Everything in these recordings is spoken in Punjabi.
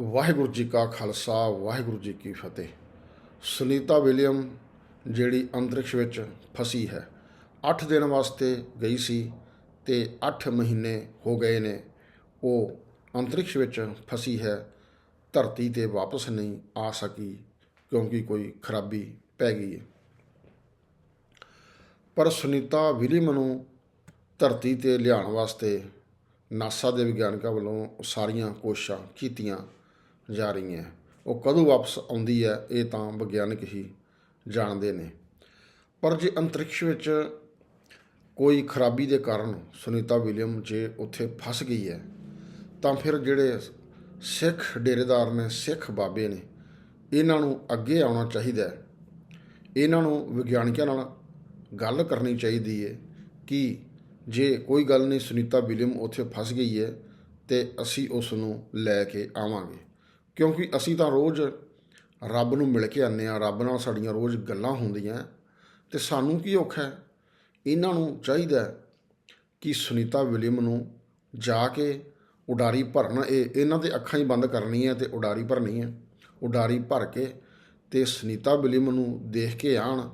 ਵਾਹਿਗੁਰੂ ਜੀ ਕਾ ਖਾਲਸਾ, ਵਾਹਿਗੁਰੂ ਜੀ ਕੀ ਫਤਿਹ। ਸੁਨੀਤਾ ਵਿਲੀਅਮ, ਜਿਹੜੀ ਅੰਤਰਿਕਸ਼ ਵਿੱਚ ਫਸੀ ਹੈ 8 ਦਿਨ ਵਾਸਤੇ ਗਈ ਸੀ ਤੇ 8 ਮਹੀਨੇ ਹੋ ਗਏ ਨੇ, ਉਹ ਅੰਤਰਿਕਸ਼ ਵਿੱਚ ਫਸੀ ਹੈ, ਧਰਤੀ ਤੇ ਵਾਪਸ ਨਹੀਂ ਆ ਸਕੀ, ਕਿਉਂਕਿ ਕੋਈ ਖਰਾਬੀ ਪੈ ਗਈ ਹੈ। ਪਰ ਸੁਨੀਤਾ ਵਿਲੀਅਮ ਨੂੰ ਧਰਤੀ ਤੇ ਲਿਆਉਣ ਵਾਸਤੇ ਨਾਸਾ ਦੇ ਵਿਗਿਆਨਕਾਂ ਵੱਲੋਂ ਸਾਰੀਆਂ ਕੋਸ਼ਿਸ਼ਾਂ ਕੀਤੀਆਂ। ਜਾ ਰਹੀ ਹੈ। ਉਹ ਕਦੋਂ ਵਾਪਸ ਆਉਂਦੀ ਹੈ, ਇਹ ਤਾਂ ਵਿਗਿਆਨਕ ਹੀ ਜਾਣਦੇ ਨੇ। ਪਰ ਜੇ ਅੰਤਰਿਕਸ਼ ਵਿੱਚ ਕੋਈ ਖਰਾਬੀ ਦੇ ਕਾਰਨ ਸੁਨੀਤਾ ਵਿਲੀਅਮ ਜੇ ਉੱਥੇ ਫਸ ਗਈ ਹੈ, ਤਾਂ ਫਿਰ ਜਿਹੜੇ ਸਿੱਖ ਡੇਰੇਦਾਰ ਨੇ, ਸਿੱਖ ਬਾਬੇ ਨੇ, ਇਹਨਾਂ ਨੂੰ ਅੱਗੇ ਆਉਣਾ ਚਾਹੀਦਾ ਹੈ। ਇਹਨਾਂ ਨੂੰ ਵਿਗਿਆਨਕਾਂ ਨਾਲ ਗੱਲ ਕਰਨੀ ਚਾਹੀਦੀ ਹੈ ਕਿ ਜੇ ਕੋਈ ਗੱਲ ਨਹੀਂ, ਸੁਨੀਤਾ ਵਿਲੀਅਮ ਉੱਥੇ ਫਸ ਗਈ ਹੈ, ਤੇ ਅਸੀਂ ਉਸ ਨੂੰ ਲੈ ਕੇ ਆਵਾਂਗੇ। ਕਿਉਂਕਿ ਅਸੀਂ ਤਾਂ ਰੋਜ਼ ਰੱਬ ਨੂੰ ਮਿਲ ਕੇ ਆਉਂਦੇ ਹਾਂ, ਰੱਬ ਨਾਲ ਸਾਡੀਆਂ ਰੋਜ਼ ਗੱਲਾਂ ਹੁੰਦੀਆਂ ਤੇ ਸਾਨੂੰ ਕੀ ਔਖਾ ਹੈ? ਇਹਨਾਂ ਨੂੰ ਚਾਹੀਦਾ ਕਿ ਸੁਨੀਤਾ ਵਿਲੀਅਮ ਨੂੰ ਜਾ ਕੇ ਉਡਾਰੀ ਭਰਨ, ਇਹ ਇਹਨਾਂ ਦੇ ਅੱਖਾਂ ਹੀ ਬੰਦ ਕਰਨੀ ਹੈ ਤੇ ਉਡਾਰੀ ਭਰਨੀ ਹੈ। ਉਡਾਰੀ ਭਰ ਕੇ ਤੇ ਸੁਨੀਤਾ ਵਿਲੀਅਮ ਨੂੰ ਦੇਖ ਕੇ ਆਣ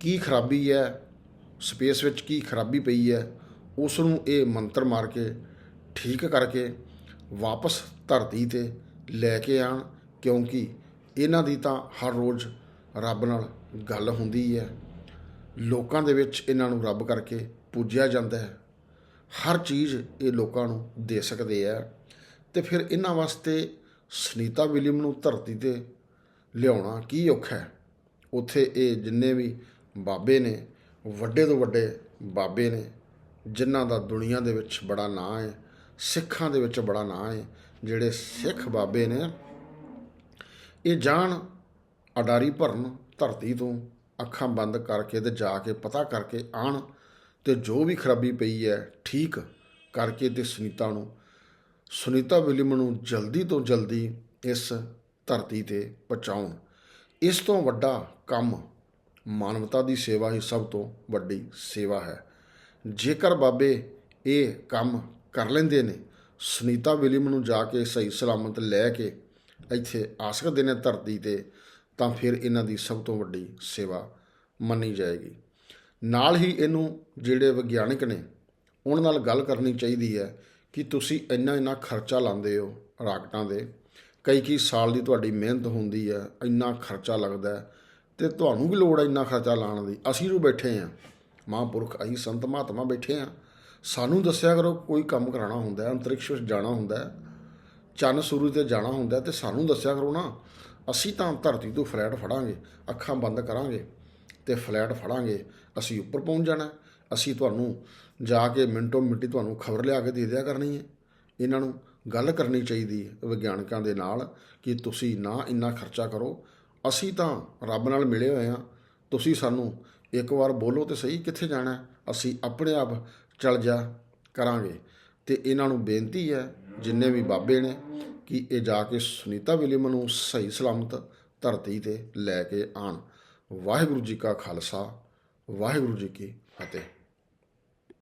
ਕੀ ਖਰਾਬੀ ਹੈ, ਸਪੇਸ ਵਿੱਚ ਕੀ ਖਰਾਬੀ ਪਈ ਹੈ ਉਸ ਨੂੰ ਇਹ ਮੰਤਰ ਮਾਰ ਕੇ ਠੀਕ ਕਰਕੇ ਵਾਪਸ ਧਰਤੀ ਤੇ ਲੈ ਕੇ ਆਣ, ਕਿਉਂਕਿ ਇਹਨਾਂ ਦੀ ਤਾਂ ਹਰ ਰੋਜ਼ ਰੱਬ ਨਾਲ ਗੱਲ ਹੁੰਦੀ ਹੈ। ਲੋਕਾਂ ਦੇ ਵਿੱਚ ਇਹਨਾਂ ਨੂੰ ਰੱਬ ਕਰਕੇ ਪੂਜਿਆ ਜਾਂਦਾ ਹੈ। ਹਰ ਚੀਜ਼ ਇਹ ਲੋਕਾਂ ਨੂੰ ਦੇ ਸਕਦੇ ਆ ਤੇ ਫਿਰ ਇਹਨਾਂ ਵਾਸਤੇ ਸੁਨੀਤਾ ਵਿਲੀਅਮ ਨੂੰ ਧਰਤੀ ਤੇ ਲਿਆਉਣਾ ਕੀ ਔਖਾ ਹੈ? ਉੱਥੇ ਇਹ ਜਿੰਨੇ ਵੀ ਬਾਬੇ ਨੇ, ਵੱਡੇ ਤੋਂ ਵੱਡੇ ਬਾਬੇ ਨੇ, ਜਿਨ੍ਹਾਂ ਦਾ ਦੁਨੀਆ ਦੇ ਵਿੱਚ ਬੜਾ ਨਾਂ ਹੈ ਸਿੱਖਾਂ ਦੇ ਵਿੱਚ ਬੜਾ ਨਾਂ ਹੈ ਜਿਹੜੇ ਸਿੱਖ ਬਾਬੇ ਨੇ। ਇਹ ਜਾਣ, ਅਡਾਰੀ ਭਰਨ, ਧਰਤੀ ਤੋਂ ਅੱਖਾਂ ਬੰਦ ਕਰਕੇ ਤੇ ਜਾ ਕੇ ਪਤਾ ਕਰਕੇ ਆਣ ਤੇ ਜੋ ਵੀ ਖਰਾਬੀ ਪਈ ਹੈ, ਠੀਕ ਕਰਕੇ ਤੇ ਸੁਨੀਤਾ ਨੂੰ, ਸੁਨੀਤਾ ਵਿਲੀਅਮ ਨੂੰ ਜਲਦੀ ਤੋਂ ਜਲਦੀ ਇਸ ਧਰਤੀ ਤੇ ਪਹੁੰਚਾਉਣ। ਇਸ ਤੋਂ ਵੱਡਾ ਕੰਮ ਮਾਨਵਤਾ ਦੀ ਸੇਵਾ ਹੀ ਸਭ ਤੋਂ ਵੱਡੀ ਸੇਵਾ ਹੈ। ਜੇਕਰ ਬਾਬੇ ਇਹ ਕੰਮ ਕਰ ਲੈਂਦੇ ਨੇ। ਸੁਨੀਤਾ ਵਿਲੀਅਮ ਨੂੰ ਜਾ ਕੇ ਸਹੀ ਸਲਾਮਤ ਲੈ ਕੇ ਇੱਥੇ ਆ ਸਕਦੇ ਨੇ ਧਰਤੀ ਤੇ, ਤਾਂ ਫਿਰ ਇਹਨਾਂ ਦੀ ਸਭ ਤੋਂ ਵੱਡੀ ਸੇਵਾ ਮੰਨੀ ਜਾਏਗੀ। ਨਾਲ ਹੀ ਇਹਨੂੰ ਜਿਹੜੇ ਵਿਗਿਆਨਕ ਨੇ, ਉਹਨਾਂ ਨਾਲ ਗੱਲ ਕਰਨੀ ਚਾਹੀਦੀ ਹੈ ਕਿ ਤੁਸੀਂ ਇੰਨਾ ਇੰਨਾ ਖਰਚਾ ਲਾਉਂਦੇ ਹੋ ਰਾਕਟਾਂ ਦੇ। ਕਈ ਕਈ ਸਾਲ ਦੀ ਤੁਹਾਡੀ ਮਿਹਨਤ ਹੁੰਦੀ ਹੈ, ਇੰਨਾ ਖਰਚਾ ਲੱਗਦਾ ਹੈ ਤੇ ਤੁਹਾਨੂੰ ਵੀ ਲੋੜ ਹੈ ਇੰਨਾ ਖਰਚਾ ਲਾਉਣ ਦੀ। ਅਸੀਂ ਜੋ ਬੈਠੇ ਹਾਂ, ਮਹਾਂਪੁਰਖ, ਅਸੀਂ ਸੰਤ ਮਹਾਤਮਾ ਬੈਠੇ ਹਾਂ। ਸਾਨੂੰ ਦੱਸਿਆ ਕਰੋ ਕੋਈ ਕੰਮ ਕਰਾਉਣਾ ਹੁੰਦਾ ਹੈ, ਅੰਤਰਿਕਸ਼ ਵਿੱਚ ਜਾਣਾ ਹੁੰਦਾ ਹੈ, ਚੰਨ ਸੂਰਜ ਤੇ ਜਾਣਾ ਹੁੰਦਾ ਹੈ, ਤੇ ਸਾਨੂੰ ਦੱਸਿਆ ਕਰੋ ਨਾ, ਅਸੀਂ ਤਾਂ ਧਰਤੀ ਤੋਂ ਫਲੈਟ ਫੜਾਂਗੇ, ਅੱਖਾਂ ਬੰਦ ਕਰਾਂਗੇ ਤੇ ਫਲੈਟ ਫੜਾਂਗੇ, ਅਸੀਂ ਉੱਪਰ ਪਹੁੰਚ ਜਾਣਾ ਅਸੀਂ ਤੁਹਾਨੂੰ ਜਾ ਕੇ ਮਿੰਟੋ ਮਿੰਟੀ ਤੁਹਾਨੂੰ ਖਬਰ ਲਿਆ ਕੇ ਦੇ ਦਿਆ ਕਰਨੀ ਹੈ। ਇਹਨਾਂ ਨੂੰ ਗੱਲ ਕਰਨੀ ਚਾਹੀਦੀ ਹੈ ਵਿਗਿਆਨਕਾਂ ਦੇ ਨਾਲ ਕਿ ਤੁਸੀਂ ਨਾ ਇੰਨਾ ਖਰਚਾ ਕਰੋ। ਅਸੀਂ ਤਾਂ ਰੱਬ ਨਾਲ ਮਿਲੇ ਹੋਏ ਹਾਂ। ਤੁਸੀਂ ਸਾਨੂੰ ਇੱਕ ਵਾਰ ਬੋਲੋ ਤੇ ਸਹੀ ਕਿੱਥੇ ਜਾਣਾ ਅਸੀਂ ਆਪਣੇ ਆਪ ਚਲ ਜਾ ਕਰਾਂਗੇ। ਤੇ ਇਹਨਾਂ ਨੂੰ ਬੇਨਤੀ ਹੈ, ਜਿੰਨੇ ਵੀ ਬਾਬੇ ਨੇ, ਕਿ ਇਹ ਜਾ ਕੇ ਸੁਨੀਤਾ ਵਿਲੀਅਮ ਨੂੰ ਸਹੀ ਸਲਾਮਤ ਧਰਤੀ ਤੇ ਲੈ ਕੇ ਆਣ। ਵਾਹਿਗੁਰੂ ਜੀ ਕਾ ਖਾਲਸਾ, ਵਾਹਿਗੁਰੂ ਜੀ ਕੀ ਫਤਿਹ।